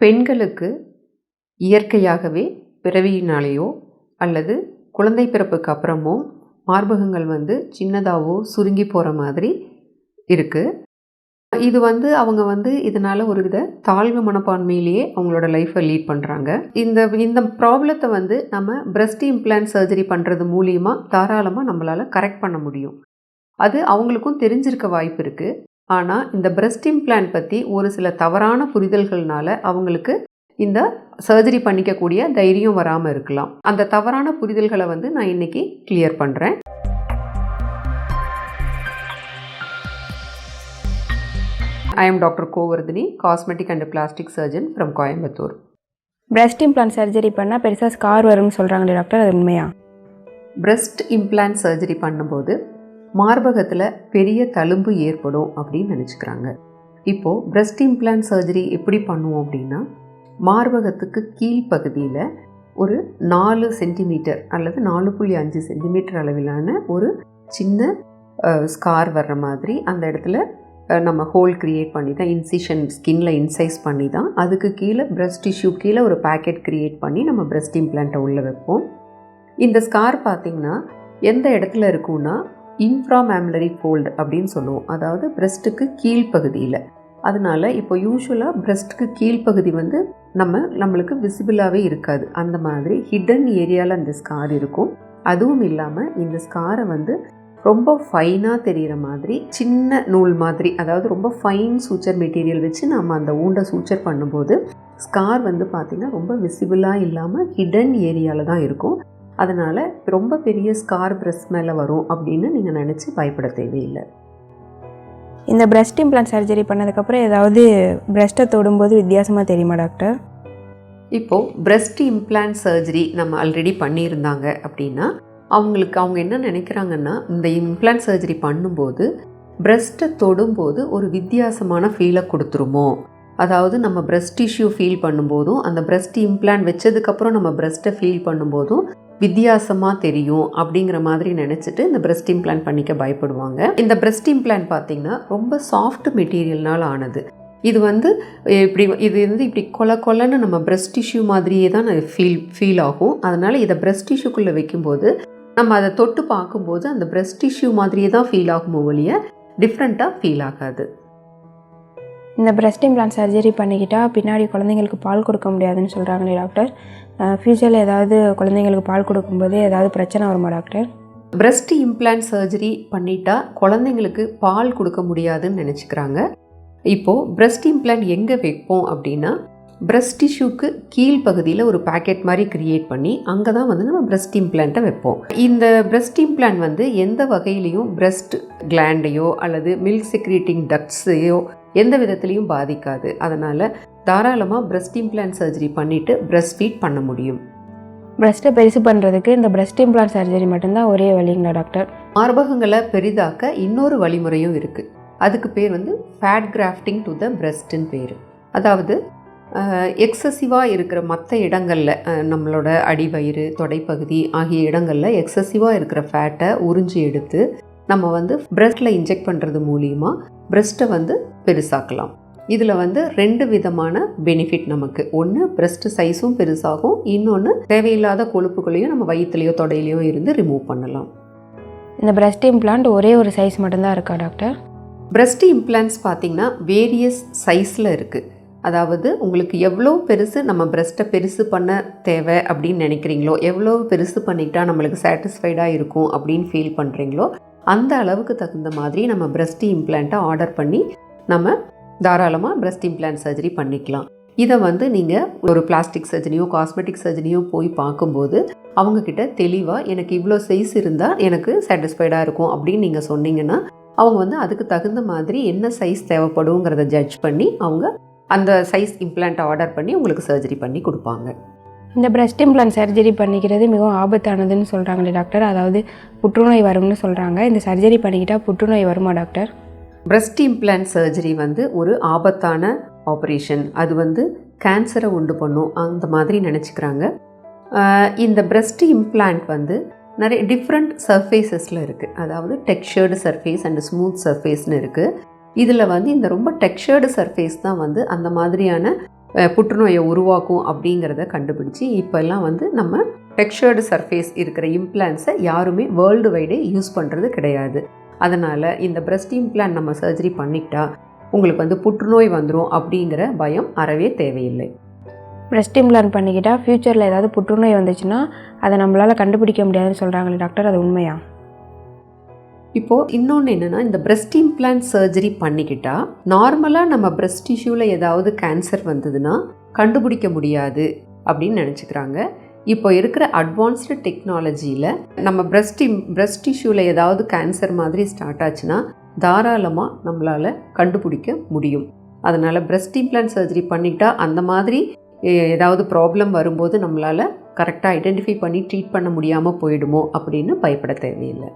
பெண்களுக்கு இயற்கையாகவே பிறவியினாலேயோ அல்லது குழந்தை பிறப்புக்கு அப்புறமோ மார்பகங்கள் வந்து சின்னதாகவோ சுருங்கி போகிற மாதிரி இருக்குது இது வந்து அவங்க வந்து இதனால் ஒரு வித தாழ்வு மனப்பான்மையிலேயே அவங்களோட லைஃப்பை லீட் பண்ணுறாங்க இந்த இந்த ப்ராப்ளத்தை வந்து நம்ம பிரஸ்ட் இம்ப்ளான்ட் சர்ஜரி பண்ணுறது மூலியமாக தாராளமாக நம்மளால் கரெக்ட் பண்ண முடியும். அது அவங்களுக்கும் தெரிஞ்சிருக்க வாய்ப்பு இருக்குது ஆனால் இந்த பிரஸ்ட் இம்ப்ளான்ட் பற்றி ஒரு சில தவறான புரிதல்கள்னால அவங்களுக்கு இந்த சர்ஜரி பண்ணிக்கக்கூடிய தைரியம் வராமல் இருக்கலாம். அந்த தவறான புரிதல்களை வந்து நான் இன்னைக்கு கிளியர் பண்ணுறேன் I am doctor Govardhini cosmetic and plastic surgeon from Coimbatore breast implant surgery பண்ணால் பெருசாக ஸ்கார் வரும்னு சொல்கிறாங்களே டாக்டர் அது உண்மையா? பிரஸ்ட் இம்ப்ளான்ட் சர்ஜரி பண்ணும்போது மார்பகத்தில் பெரிய தழும்பு ஏற்படும் அப்படின்னு நினச்சிக்கிறாங்க. இப்போது பிரஸ்ட் இம்ப்ளான்ட் சர்ஜரி எப்படி பண்ணுவோம் அப்படின்னா மார்பகத்துக்கு கீழ்ப்பகுதியில் ஒரு நாலு சென்டிமீட்டர் அல்லது நாலு புள்ளி அஞ்சு சென்டிமீட்டர் அளவிலான ஒரு சின்ன ஸ்கார் வர்ற மாதிரி அந்த இடத்துல நம்ம ஹோல் க்ரியேட் பண்ணி தான் இன்சிஷன் ஸ்கின்ல இன்சைஸ் பண்ணி தான் அதுக்கு கீழே பிரஸ்ட் டிஷ்யூ கீழே ஒரு பேக்கெட் க்ரியேட் பண்ணி நம்ம பிரஸ்ட் இம்ப்ளான்ட்டை உள்ளே வைப்போம். இந்த ஸ்கார் பார்த்திங்கன்னா எந்த இடத்துல இருக்கும்னா இன்ஃப்ராமேமுலரி ஃபோல்டு அப்படின்னு சொல்லுவோம். அதாவது பிரஸ்ட்டுக்கு கீழ்ப்பகுதியில். அதனால் இப்போ யூஸ்வலாக பிரஸ்ட்டுக்கு கீழ்ப்பகுதி வந்து நம்ம நம்மளுக்கு விசிபிளாகவே இருக்காது. அந்த மாதிரி ஹிடன் ஏரியாவில் அந்த ஸ்கார் இருக்கும். அதுவும் இல்லாமல் இந்த ஸ்காரை வந்து ரொம்ப ஃபைனாக தெரிகிற மாதிரி சின்ன நூல் மாதிரி அதாவது ரொம்ப ஃபைன் சூச்சர் மெட்டீரியல் வச்சு நம்ம அந்த ஊண்டை சூச்சர் பண்ணும்போது ஸ்கார் வந்து பார்த்திங்கன்னா ரொம்ப விசிபிளாக இல்லாமல் ஹிடன் ஏரியாவில் தான் இருக்கும். அதனால் ரொம்ப பெரிய ஸ்கார் பிரஸ்ட் மேலே வரும் அப்படின்னு நீங்கள் நினச்சி பயப்பட தேவையில்லை. இந்த பிரஸ்ட் இம்ப்ளான்ட் சர்ஜரி பண்ணதுக்கப்புறம் ஏதாவது பிரஸ்ட்டை தொடும்போது வித்தியாசமாக தெரியுமா டாக்டர் இப்போது பிரஸ்ட் இம்ப்ளான்ட் சர்ஜரி நம்ம ஆல்ரெடி பண்ணியிருந்தாங்க அப்படின்னா அவங்களுக்கு அவங்க என்ன நினைக்கிறாங்கன்னா இந்த இம்ப்ளான்ட் சர்ஜரி பண்ணும்போது பிரஸ்ட்டை தொடும்போது ஒரு வித்தியாசமான ஃபீலை கொடுத்துருமோ? அதாவது நம்ம பிரஸ்ட் டிஷ்யூ ஃபீல் பண்ணும்போதும் அந்த பிரஸ்ட் இம்ப்ளான்ட் வச்சதுக்கப்புறம் நம்ம பிரஸ்ட்டை ஃபீல் பண்ணும்போதும் வித்தியாசமாக தெரியும் அப்படிங்கிற மாதிரி நினச்சிட்டு இந்த பிரஸ்ட் இம்ப்ளான்ட் பண்ணிக்க பயப்படுவாங்க. இந்த பிரஸ்ட் இம்ப்ளான்ட் பார்த்திங்கன்னா ரொம்ப சாஃப்ட் மெட்டீரியல்னால் ஆனது. இது வந்து இப்படி இது வந்து இப்படி கொல கொலன்னு நம்ம பிரஸ்ட் டிஷ்யூ மாதிரியே தான் ஃபீல் ஃபீல் ஆகும். அதனால் இதை பிரஸ்ட் டிஷ்யூக்குள்ளே வைக்கும்போது நம்ம அதை தொட்டு பார்க்கும்போது அந்த பிரஸ்ட் டிஷ்யூ மாதிரியே தான் ஃபீல் ஆகுமோ ஒழிய டிஃப்ரெண்ட்டாக ஃபீல் ஆகாது. இந்த பிரஸ்ட் இம்ப்ளான்ட் சர்ஜரி பண்ணிக்கிட்டால் பின்னாடி குழந்தைங்களுக்கு பால் கொடுக்க முடியாதுன்னு சொல்கிறாங்களே டாக்டர் ஃப்யூச்சரில் ஏதாவது குழந்தைங்களுக்கு பால் கொடுக்கும்போது ஏதாவது பிரச்சனை வருமா டாக்டர் பிரஸ்ட் இம்ப்ளான்ட் சர்ஜரி பண்ணிட்டா குழந்தைங்களுக்கு பால் கொடுக்க முடியாதுன்னு நினச்சிக்கிறாங்க. இப்போது பிரஸ்ட் இம்ப்ளான்ட் எங்கே வைப்போம் அப்படின்னா பிரஸ்ட் டிஷ்யூக்கு கீழ் பகுதியில் ஒரு பேக்கெட் மாதிரி கிரியேட் பண்ணி அங்கே தான் வந்து நம்ம பிரஸ்ட் இம்ப்ளான்ட்டை வைப்போம். இந்த பிரஸ்ட் இம்ப்ளான்ட் வந்து எந்த வகையிலையும் பிரஸ்ட் கிளாண்டையோ அல்லது மில்க் செக்ரீட்டிங் டக்ஸையோ எந்த விதத்துலையும் பாதிக்காது. அதனால் தாராளமாக பிரஸ்ட் இம்ப்ளான்ட் சர்ஜரி பண்ணிவிட்டு பிரஸ்ட் ஃபீட் பண்ண முடியும். பிரஸ்ட்டை பெருசு பண்ணுறதுக்கு இந்த பிரஸ்ட் இம்ப்ளான்ட் சர்ஜரி மட்டும்தான் ஒரே வழிங்களா டாக்டர் மார்பகங்களை பெரிதாக்க இன்னொரு வழிமுறையும் இருக்குது அதுக்கு பேர் வந்து ஃபேட் கிராஃப்டிங் டு த பிரஸ்ட்னு பேர். அதாவது எக்ஸசிவாக இருக்கிற மற்ற இடங்களில் நம்மளோட அடிவயிறு தொடைப்பகுதி ஆகிய இடங்களில் எக்ஸசிவாக இருக்கிற ஃபேட்டை உறிஞ்சி எடுத்து நம்ம வந்து பிரஸ்ட்டில் இன்ஜெக்ட் பண்ணுறது மூலியமாக பிரஸ்ட்டை வந்து பெருசாக்கலாம். இதில் வந்து ரெண்டு விதமான பெனிஃபிட் நமக்கு. ஒன்று பிரஸ்ட் சைஸும் பெருசாகும். இன்னொன்று தேவையில்லாத கொழுப்புகளையும் நம்ம வயிற்றுலையோ தொடையிலையோ இருந்து ரிமூவ் பண்ணலாம். இந்த பிரஸ்ட் இம்ப்ளான்ட் ஒரே ஒரு சைஸ் மட்டும்தான் இருக்கா டாக்டர் பிரஸ்ட் இம்ப்ளான்ட்ஸ் பார்த்தீங்கன்னா வேரியஸ் சைஸில் இருக்குது அதாவது உங்களுக்கு எவ்வளோ பெருசு நம்ம பிரஸ்ட்டை பெருசு பண்ண தேவை அப்படின்னு நினைக்கிறீங்களோ எவ்வளோ பெருசு பண்ணிக்கிட்டா நம்மளுக்கு சாட்டிஸ்ஃபைடாக இருக்கும் அப்படின்னு ஃபீல் பண்ணுறீங்களோ அந்த அளவுக்கு தகுந்த மாதிரி நம்ம பிரஸ்ட் இம்ப்ளான்ட்டை ஆர்டர் பண்ணி நம்ம தாராளமாக பிரஸ்ட் இம்ப்ளான்ட் சர்ஜரி பண்ணிக்கலாம். இதை வந்து நீங்கள் ஒரு பிளாஸ்டிக் சர்ஜனியோ காஸ்மெட்டிக் சர்ஜனியோ போய் பார்க்கும்போது அவங்கக்கிட்ட தெளிவாக எனக்கு இவ்வளோ சைஸ் இருந்தால் எனக்கு சாட்டிஸ்ஃபைடாக இருக்கும் அப்படின்னு நீங்கள் சொன்னீங்கன்னா அவங்க வந்து அதுக்கு தகுந்த மாதிரி என்ன சைஸ் தேவைப்படுங்கிறத ஜட்ஜ் பண்ணி அவங்க அந்த சைஸ் இம்ப்ளான்ட் ஆர்டர் பண்ணி உங்களுக்கு சர்ஜரி பண்ணி கொடுப்பாங்க. இந்த பிரஸ்ட் இம்ப்ளான்ட் சர்ஜரி பண்ணிக்கிறது மிகவும் ஆபத்தானதுன்னு சொல்கிறாங்களே டாக்டர். அதாவது புற்றுநோய் வரும்னு சொல்கிறாங்க இந்த சர்ஜரி பண்ணிக்கிட்டால் புற்றுநோய் வருமா டாக்டர்? பிரஸ்ட் இம்ப்ளான்ட் சர்ஜரி வந்து ஒரு ஆபத்தான ஆப்ரேஷன் அது வந்து கேன்சரை உண்டு பண்ணும். அந்த மாதிரி நினச்சிக்கிறாங்க. இந்த பிரஸ்ட் இம்ப்ளான்ட் வந்து நிறைய டிஃப்ரெண்ட் சர்ஃபேசஸில் இருக்குது அதாவது டெக்ஸ்சர்டு சர்ஃபேஸ் அண்ட் ஸ்மூத் சர்ஃபேஸ்னு இருக்குது இதில் வந்து இந்த ரொம்ப டெக்ஸ்சர்டு சர்ஃபேஸ் தான் வந்து அந்த மாதிரியான புற்றுநோயை உருவாக்கும் அப்படிங்கிறத கண்டுபிடிச்சி இப்போல்லாம் வந்து நம்ம டெக்ஸ்டர்டு சர்ஃபேஸ் இருக்கிற இம்ப்ளான்ஸை யாருமே வேர்ல்டு வைடே யூஸ் பண்ணுறது கிடையாது. அதனால் இந்த பிரஸ்ட் இம்ப்ளான் நம்ம சர்ஜரி பண்ணிக்கிட்டா உங்களுக்கு வந்து புற்றுநோய் வந்துடும் அப்படிங்கிற பயம் அறவே தேவையில்லை. பிரஸ்ட் இம்ப்ளான் பண்ணிக்கிட்டால் ஃப்யூச்சரில் ஏதாவது புற்றுநோய் வந்துச்சுன்னா அதை நம்மளால் கண்டுபிடிக்க முடியாதுன்னு சொல்கிறாங்களே டாக்டர் அது உண்மையா? இப்போது இன்னொன்று என்னென்னா இந்த பிரஸ்ட் இம்ப்ளான்ட் சர்ஜரி பண்ணிக்கிட்டா நார்மலாக நம்ம பிரஸ்ட் டிஷ்யூவில் ஏதாவது கேன்சர் வந்ததுன்னா கண்டுபிடிக்க முடியாது அப்படின்னு நினச்சிக்கிறாங்க. இப்போ இருக்கிற அட்வான்ஸ்டு டெக்னாலஜியில் நம்ம பிரஸ்ட் பிரஸ்ட் டிஷ்யூவில் ஏதாவது கேன்சர் மாதிரி ஸ்டார்ட் ஆச்சுன்னா தாராளமாக நம்மளால் கண்டுபிடிக்க முடியும். அதனால் பிரஸ்ட் இம்ப்ளான்ட் சர்ஜரி பண்ணிக்கிட்டால் அந்த மாதிரி ஏதாவது ப்ராப்ளம் வரும்போது நம்மளால் கரெக்டாக ஐடென்டிஃபை பண்ணி ட்ரீட் பண்ண முடியாமல் போயிடுமோ அப்படின்னு பயப்பட தேவையில்லை.